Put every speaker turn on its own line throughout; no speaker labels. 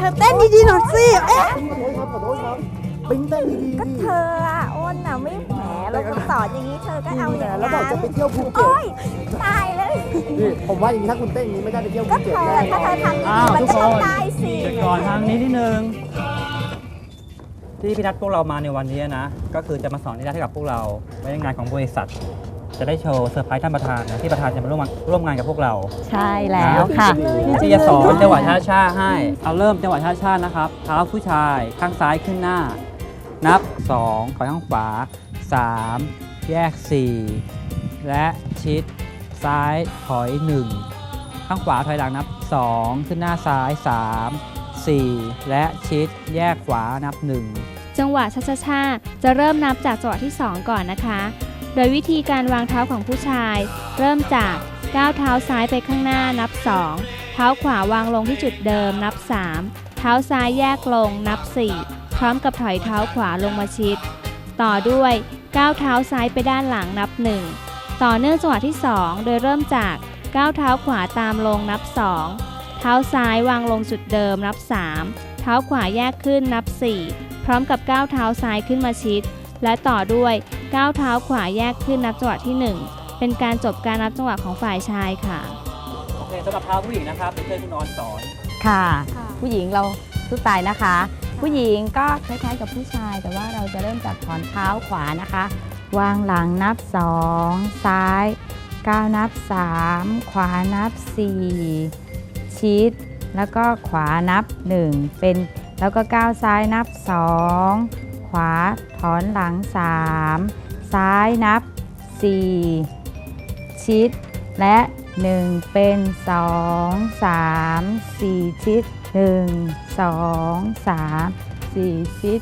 เธอเต้นดีๆหน่อยสิ เอ๊ะ
ขอโทษครับปิงเต้นดีๆ
ก็เธออะอ้นน่ะไม่แหมเราก็สอนอย่างนี้เธอก็เอาอย่าง
แล้วบอก
นั้น
จะไปเที่ยวภูเก็ต
โอ๊ยตายเลย
นี่ผมว่าอย่างนี้ถ้าคุณเต้นอย่างนี้ไม่ได้ไปเที่ยว
ก็
ภูเก็ต
เธอ
แน่น
ถ้า
อ
เธอทำ
อ้าว
ดีๆมัน
ทุก
ก็
ค
ต้อง
น
ได้สิ
เดี๋ยวก่อนทางนี้นิดนึง ที่พี่นัดพวกเรามาในวันนี้นะ ก็คือจะมาสอนนิได้ให้กับพวกเราไว้ในงานของบริษัท จะได้โชว์เซอร์ไพรส์ท่านประธานนะที่ประธานจะมาร่วมงานร่วมงานกับพวกเรา
ใช่แล้วค่ะ
ที่จะสอนจังหวะช้าช้าๆให้ เอาเริ่มจังหวะช้าช้าๆนะครับ เท้าผู้ชายข้างซ้ายขึ้นหน้า นับ 2 ถอยข้างขวา 3 แยก 4 และชิด ซ้ายถอย 1 ข้างขวาถอยหลังนับ 2 ขึ้นหน้าซ้าย 3 4 และชิดแยกขวานับ 1
จังหวะช้าๆๆจะเริ่มนับจากจังหวะที่ 2 ก่อนนะคะ โดยวิธีการวางเท้าของผู้ชาย เริ่มจากก้าวเท้าซ้ายไปข้างหน้านับ 2 เท้าขวาวางลงที่จุดเดิมนับ 3 เท้าซ้ายแยกลงนับ 4 พร้อมกับถอยเท้าขวาลงมาชิด ต่อด้วยก้าวเท้าซ้ายไปด้านหลังนับ 1 ต่อเนื่องจังหวะที่ 2 โดยเริ่มจากก้าวเท้าขวาตามลงนับ 2 เท้าซ้ายวางลงจุดเดิมนับ 3 เท้าขวาแยกขึ้นนับ 4 พร้อมกับก้าวเท้าซ้ายขึ้นมาชิด และต่อด้วย ก้าวเท้าขวาแยกขึ้นนับจังหวะที่ 1 เป็นการจบการนับจังหวะของฝ่ายชายค่ะ
โอเคสำหรับเท้าผู้หญิงนะครับเดี๋ยวเชิญคุณออนสอน
ค่ะ ผู้หญิงเราทุกสายนะคะ ผู้หญิงก็คล้ายๆกับผู้ชาย แต่ว่าเราจะเริ่มจากถอนเท้าขวานะคะ วางหลังนับ 2 ซ้ายก้าวนับ 3 ขวานับ 4 ชิด แล้วก็ขวานับ 1 เป็น แล้วก็ก้าวซ้ายนับ 2 ขวาถอนหลัง 3 ซ้ายนับ 4 ชิด และ 1 เป็น 2 3 4 ชิด 1 2 3 4 ชิด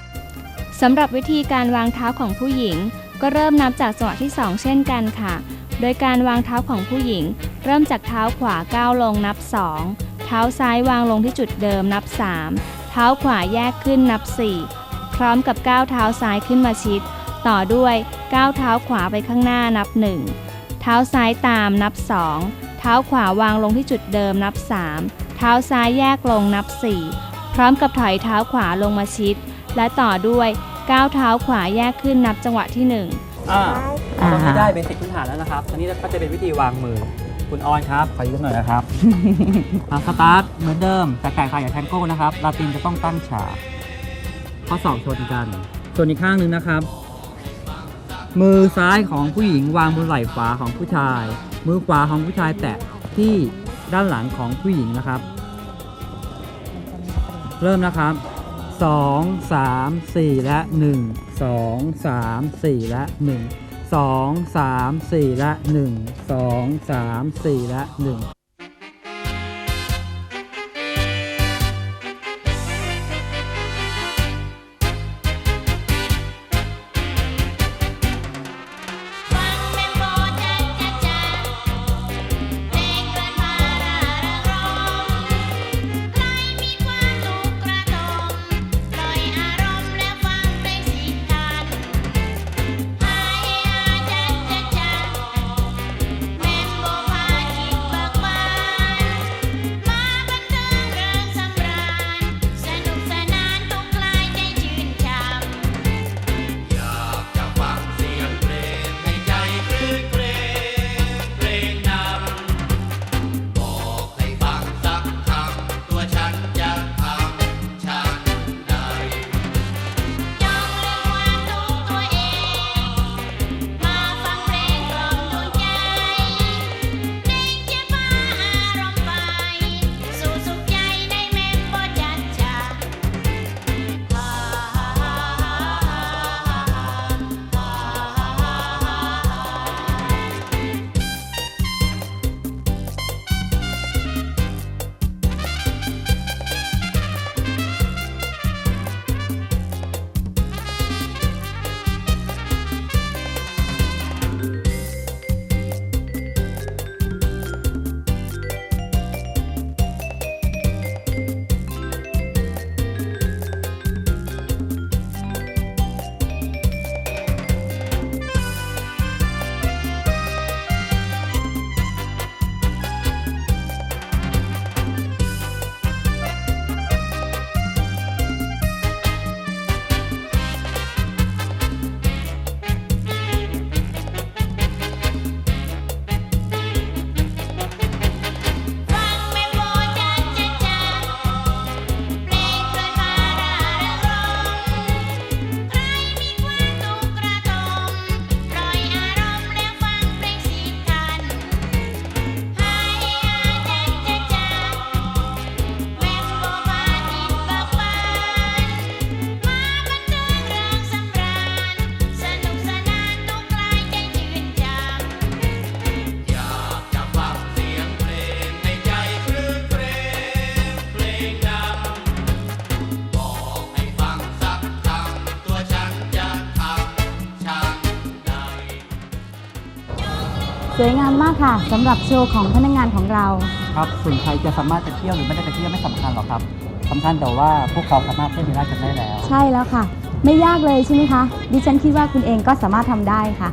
1
สำหรับวิธีการวางเท้าของผู้หญิง ก็เริ่มนับจากจังหวะที่ 2 เช่นกันค่ะ โดยการวางเท้าของผู้หญิง เริ่มจากเท้าขวาก้าวลงนับ 2 เท้าซ้ายวางลงที่จุดเดิมนับ 3 เท้าขวาแยกขึ้นนับ 4 พร้อมกับก้าวเท้าซ้ายขึ้นมาชิด ต่อด้วยก้าวเท้าขวาไปข้างหน้านับ 1 เท้าซ้ายตามนับ 2 เท้าขวาวางลงที่จุดเดิมนับ 3 เท้าซ้ายแยกลงนับ 4 พร้อมกับถอยเท้าขวาลงมาชิด และต่อด้วยก้าวเท้าขวาแยกขึ้นนับจังหวะที่ 1
อ่า
อ่า
ตอนนี้ได้เบสิกพื้นฐานแล้วนะครับตอนนี้ก็จะเป็นวิธีวางมือ คุณออนครับ ขอยืมหน่อยนะครับอ่าสตาร์ทเหมือนเดิม แต่ไก่ไข่อย่าแทงโก้นะครับ ลาตินจะต้องตั้งฉาก ข้อศอกชนกัน ส่วนอีกข้างหนึ่งนะครับ มือซ้ายของผู้หญิงวางบนไหล่ขวาของผู้ชาย มือขวาของผู้ชายแตะที่ด้านหลังของผู้หญิงนะครับ เริ่มนะครับ 2 3 4 และ 1 2 3 4 และ 1 2 3 4 และ 1 2 3 4 และ 1
วยงามมากค่ะสำหรับโชว์ของพนักงานของเรา
ครับส่วนใครจะสามารถจะเที่ยวหรือไม่ได้จะเที่ยวไม่สำคัญหรอกครับสำคัญแต่ว่าพวกเขาสามารถเต้นลีลาดกันได้แล้ว
ใช่แล้วค่ะ ไม่ยากเลยใช่ไหมคะ ดิฉันคิดว่าคุณเองก็สามารถทำได้ค่ะ